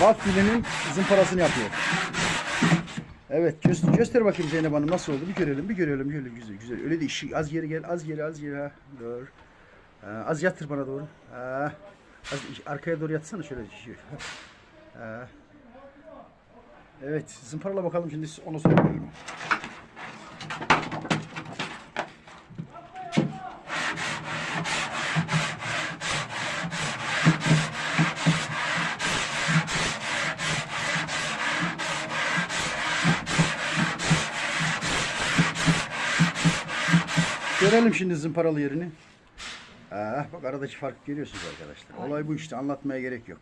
Valk dilinin zımparasını yapıyor. Evet göster, göster bakayım Zeynep Hanım nasıl oldu? Bir görelim bir görelim. Görelim güzel güzel. Öyle değil Şu- az geri gel az geri az geri. Ha dur ha, az yatır bana doğru. Ha, az arkaya doğru yatsana şöyle. Ha. Evet zımparala bakalım şimdi onu sonra. görelim. Görelim şimdi zımparalı yerini. Ah bak aradaki farkı görüyorsunuz arkadaşlar. Olay bu işte anlatmaya gerek yok.